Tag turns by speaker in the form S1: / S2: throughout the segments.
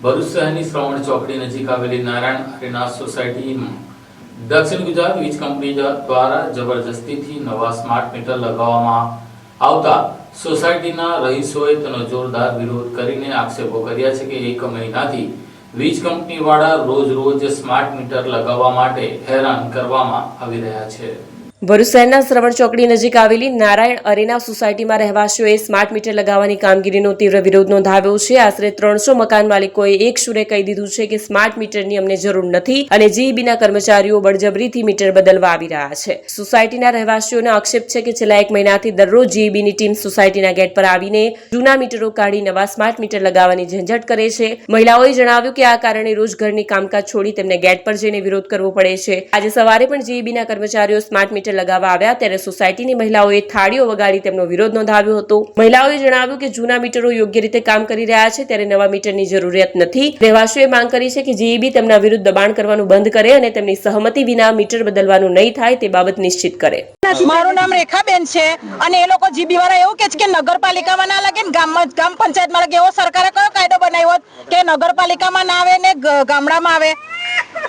S1: ભરૂચ શહેરની શ્રવણ ચોકડી નજીક આવેલી નારાયણ અરેના સોસાયટીમાં દક્ષિણ ગુજરાત વીજ કંપની દ્વારા જબરજસ્તીથી નવા સ્માર્ટ મીટર લગાવવામાં આવતા સોસાયટીના રહીશોએ તેનો જોરદાર વિરોધ કરીને આક્ષેપો કર્યા છે કે એક મહિનાથી વીજ કંપનીવાળા રોજ રોજ સ્માર્ટ મીટર લગાવવા માટે હેરાન કરવામાં આવી રહ્યા છે.
S2: ભરૂચ શહેરના શ્રવણ ચોકડી નજીક આવેલી નારાયણ અરેના સોસાયટીમાં રહેવાસીઓએ સ્માર્ટ મીટર લગાવવાની કામગીરીનો તીવ્ર વિરોધ નોંધાવ્યો છે. આશરે ત્રણસો મકાન માલિકોએ એક સુરે કહી દીધું છે કે સ્માર્ટ મીટરની અમને જરૂર નથી અને જીઈબીના કર્મચારીઓ બળજબરીથી મીટર બદલવા આવી રહ્યા છે. સોસાયટીના રહેવાસીઓનો આક્ષેપ છે કે છેલ્લા એક મહિનાથી દરરોજ જીઈબીની ટીમ સોસાયટીના ગેટ પર આવીને જૂના મીટરો કાઢી નવા સ્માર્ટ મીટર લગાવવાની ઝંઝટ કરે છે. મહિલાઓએ જણાવ્યું કે આ કારણે રોજ ઘરની કામકાજ છોડી તેમને ગેટ પર જઈને વિરોધ કરવો પડે છે. આજે સવારે પણ જીઈબીના કર્મચારીઓ સ્માર્ટ મીટર લગાવવા આવ્યા ત્યારે સોસાયટીની મહિલાઓએ થાળીઓ વગાડી તેમનો વિરોધ નોંધાવ્યો હતો. મહિલાઓએ જણાવ્યું કે જૂના મીટરો યોગ્ય રીતે કામ કરી રહ્યા છે ત્યારે નવા મીટરની જરૂરિયાત નથી. રહેવાસીઓએ માંગ કરી છે કે જીઈબી તેમના વિરુદ્ધ દબાણ કરવાનું બંધ કરે અને તેમની સહમતિ વિના મીટર બદલવાનું નહીં થાય તે બાબત નિશ્ચિત કરે.
S3: મારું નામ રેખાબેન છે અને એ લોકો જીબી વાળા એવું કે છે કે નગરપાલિકામાં ના લાગે ને ગામમાં ગામ પંચાયતમાં લાગે એવો સરકારે કયો કાયદો બનાવ્યો કે નગરપાલિકામાં ના આવે ને ગામડામાં આવે?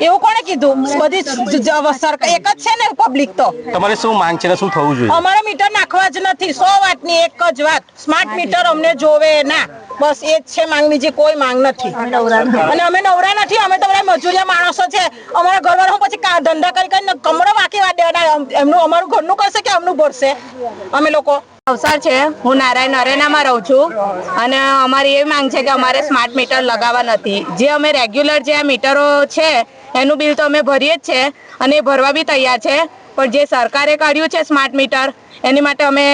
S3: એવું કોણે કીધું? બધી જ- જ- સરકાર એક જ છે ને પબ્લિક તો.
S4: તમારે શું માંગ છે શું થવું જોઈએ?
S3: અમારે મીટર નાખવા જ નથી. સો વાતની એક જ વાત. સ્માર્ટ મીટર અમને જોવે ના. બસ એ જ છે માંગ બીજી કોઈ માંગ નથી. અને અમે નવરા નથી. અમે તો બધા મજૂરિયા માણસો છે. અમારા ઘરવાળા હું પછી કા- ધંધા કરી કરીને કમરો વાંકી વાત દેવાના એમનું અમારું ઘરનું કરશે કે અમનું ભરશે? અમે લોકો
S5: અવસર છે. હું નારાયણ અરેનામાં રહું છું. અને અમારી એ માંગ છે કે અમારે સ્માર્ટ મીટર લગાવવા નથી. જે અમે રેગ્યુલર જે આ મીટરો છે એનું બિલ તો અમે ભરીએ જ છે અને એ ભરવા બી તૈયાર છે. પણ જે સરકારે કાઢ્યું છે સ્માર્ટ મીટર, એની માટે અમે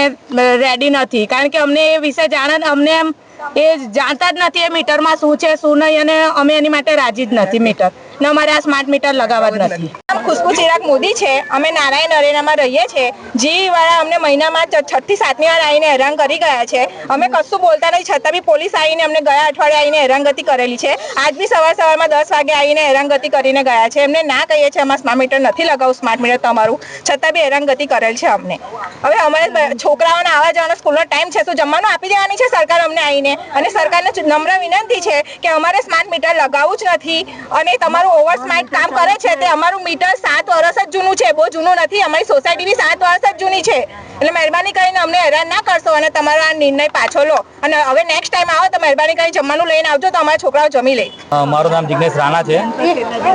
S5: રેડી નથી. કારણ કે અમને એ વિશે જાણ, અમને એમ એ જાણતા જ નથી એ મીટરમાં શું છે, શું નહીં, અને અમે એની માટે રાજી જ નથી મીટર. ને અમારે આ સ્માર્ટ મીટર લગાવવા જ નથી.
S3: ખુશ્બુ ચિરાગ મોદી છે, અમે નારાયણ અરેનામાં રહીએ છીએ જે વાળા અમને મહિનામાં છઠ્ઠી સાતમી વાર આવીને હેરાન કરી ગયા છે. અમે કશું બોલતા નથી, છતાં બી પોલીસ આવીને અમને ગયા અઠવાડિયે આવીને હેરાનગતિ કરેલી છે. આજ બી સવાર સવારમાં દસ વાગે આવીને હેરાનગતિ કરીને ગયા છે. એમને ના કહીએ છીએ અમારે સ્માર્ટ મીટર નથી લગાવું સ્માર્ટ મીટર તમારું. છતાં બી હેરાનગતિ કરેલ છે અમને. હવે અમારે છોકરાઓને આવવા જવાનો સ્કૂલનો ટાઈમ છે શું જમવાનું આપી દેવાની છે સરકાર અમને આવીને? અને સરકારને નમ્ર વિનંતી છે કે અમારે સ્માર્ટ મીટર લગાવવું જ નથી અને તમારું ઓવર સ્માર્ટ કામ કરે છે તે અમારું મીટર સાત વર્ષ જ જૂનું છે બહુ જૂનું નથી અમારી સોસાયટી બી સાત વર્ષ જ જૂની છે. એટલે મહેરબાની કરીને અમને હેરાન ના કરશો અને તમારો આ નિર્ણય પાછો લો. અને હવે નેક્સ્ટ ટાઈમ આવો તો મહેરબાની કરીને જમવાનું લઈને આવજો તો અમારા છોકરાઓ જમી લે.
S4: મારું નામ જિગ્નેશ રાણા છે.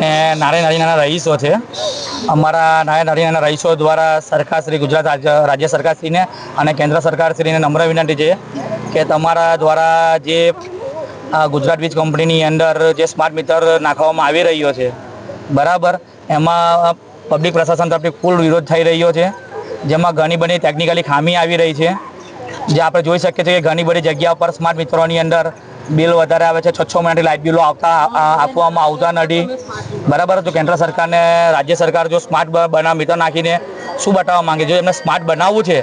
S4: ને નારાયણ નાના રહીશો છે. અમારા નારાયણ નાના રહીશો દ્વારા સરકાર શ્રી ગુજરાત રાજ્ય રાજ્ય સરકારશ્રીને અને કેન્દ્ર સરકારશ્રીને નમ્ર વિનંતી છે કે તમારા દ્વારા જે ગુજરાત વીજ કંપનીની અંદર જે સ્માર્ટ મીટર નાખવામાં આવી રહ્યો છે. બરાબર? એમાં પબ્લિક પ્રશાસન તરફથી કુલ વિરોધ થઈ રહ્યો છે. જેમાં ઘણી બધી ટેકનિકલી ખામી આવી રહી છે. જે આપણે જોઈ શકીએ છીએ કે ઘણી બધી જગ્યા પર સ્માર્ટ મિત્રોની અંદર બિલ વધારે આવે છે. છ છ મહિનાથી લાઇટ બિલો આવતા આપવામાં આવતા નથી. બરાબર? તો કેન્દ્ર સરકારને, રાજ્ય સરકાર જો સ્માર્ટ બનાવ મીટર નાખીને શું બતાવવા માંગે? જો એમને સ્માર્ટ બનાવવું છે,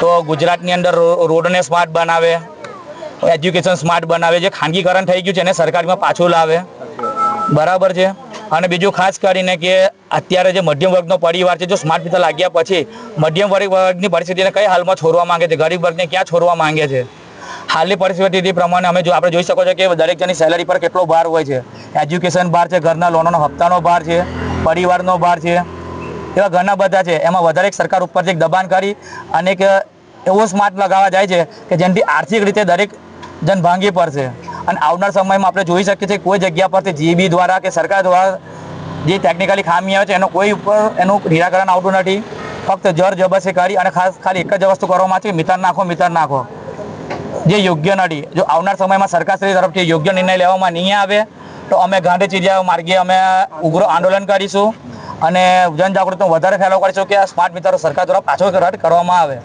S4: તો ગુજરાતની અંદર રોડને સ્માર્ટ બનાવે. એજ્યુકેશન સ્માર્ટ બનાવે જે ખાનગીકરણ થઈ ગયું છે એને સરકારમાં પાછું લાવે. બરાબર છે? અને બીજું ખાસ કરીને કે અત્યારે જે મધ્યમ વર્ગનો પરિવાર છે, જો સ્માર્ટ મીટર લાગ્યા પછી મધ્યમ વર્ગ વર્ગની પરિસ્થિતિને કઈ હાલમાં છોડવા માંગે છે? ગરીબ વર્ગને ક્યાં છોડવા માંગે છે? હાલની પરિસ્થિતિ પ્રમાણે અમે જો આપણે જોઈ શકો છો કે દરેક જણની સેલરી પર કેટલો ભાર હોય છે. એજ્યુકેશન ભાર છે, ઘરના લોનોનો હપ્તાનો ભાર છે, પરિવારનો ભાર છે, એવા ઘણા બધા છે. એમાં વધારે સરકાર ઉપરથી એક દબાણ કરી અને એક એવો સ્માર્ટ લગાવવા જાય છે કે જેનાથી આર્થિક રીતે દરેક જન ભાંગી પડશે. અને આવનાર સમયમાં આપણે જોઈ શકીએ છીએ કોઈ જગ્યા પરથી જીબી દ્વારા કે સરકાર દ્વારા જે ટેકનિકલી ખામી આવે છે, એનો કોઈ ઉપર એનું નિરાકરણ આવતું નથી. ફક્ત જર કરી અને ખાસ ખાલી એક જ વસ્તુ કરવામાં આવે છે મિતર નાખો મિતર નાખો. જે યોગ્ય નથી. જો આવનાર સમયમાં સરકારશ્રી તરફથી યોગ્ય નિર્ણય લેવામાં નહીં આવે, તો અમે ગાંધી ચીડિયા માર્ગે અમે ઉગ્ર આંદોલન કરીશું. અને જનજાગૃતિનો વધારે ફેલાવ કરીશું કે સ્માર્ટ મિત્રો સરકાર દ્વારા પાછો રદ કરવામાં આવે.